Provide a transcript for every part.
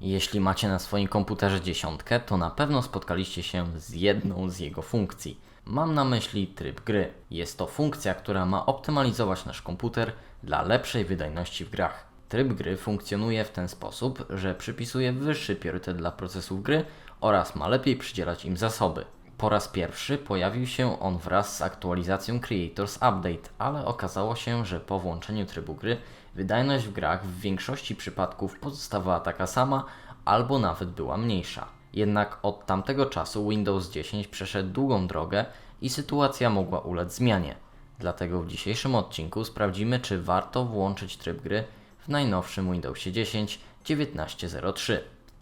Jeśli macie na swoim komputerze dziesiątkę, to na pewno spotkaliście się z jedną z jego funkcji. Mam na myśli tryb gry. Jest to funkcja, która ma optymalizować nasz komputer dla lepszej wydajności w grach. Tryb gry funkcjonuje w ten sposób, że przypisuje wyższy priorytet dla procesów gry oraz ma lepiej przydzielać im zasoby. Po raz pierwszy pojawił się on wraz z aktualizacją Creators Update, ale okazało się, że po włączeniu trybu gry wydajność w grach w większości przypadków pozostawała taka sama albo nawet była mniejsza. Jednak od tamtego czasu Windows 10 przeszedł długą drogę i sytuacja mogła ulec zmianie. Dlatego w dzisiejszym odcinku sprawdzimy, czy warto włączyć tryb gry w najnowszym Windowsie 10 19.03.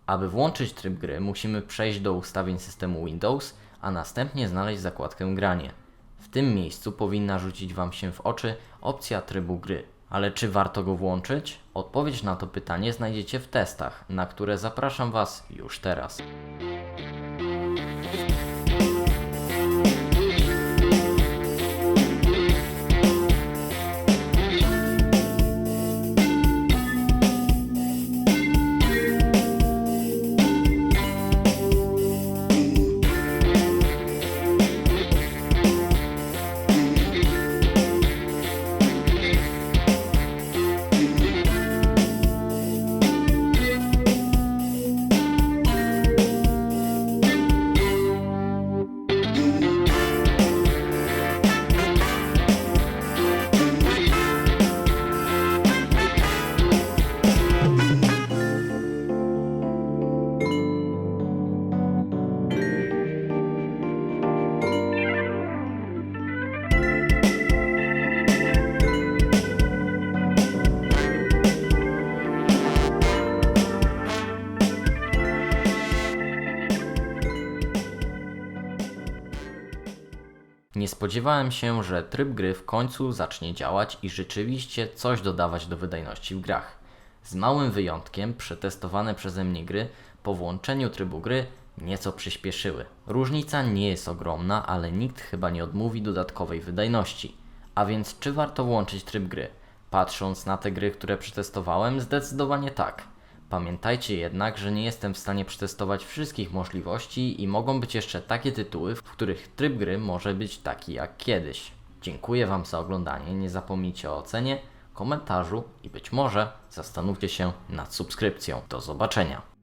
Aby włączyć tryb gry, musimy przejść do ustawień systemu Windows, a następnie znaleźć zakładkę Granie. W tym miejscu powinna rzucić Wam się w oczy opcja trybu gry. Ale czy warto go włączyć? Odpowiedź na to pytanie znajdziecie w testach, na które zapraszam Was już teraz. Nie spodziewałem się, że tryb gry w końcu zacznie działać i rzeczywiście coś dodawać do wydajności w grach. Z małym wyjątkiem, przetestowane przeze mnie gry po włączeniu trybu gry nieco przyspieszyły. Różnica nie jest ogromna, ale nikt chyba nie odmówi dodatkowej wydajności. A więc czy warto włączyć tryb gry? Patrząc na te gry, które przetestowałem, zdecydowanie tak. Pamiętajcie jednak, że nie jestem w stanie przetestować wszystkich możliwości i mogą być jeszcze takie tytuły, w których tryb gry może być taki jak kiedyś. Dziękuję Wam za oglądanie, nie zapomnijcie o ocenie, komentarzu i być może zastanówcie się nad subskrypcją. Do zobaczenia.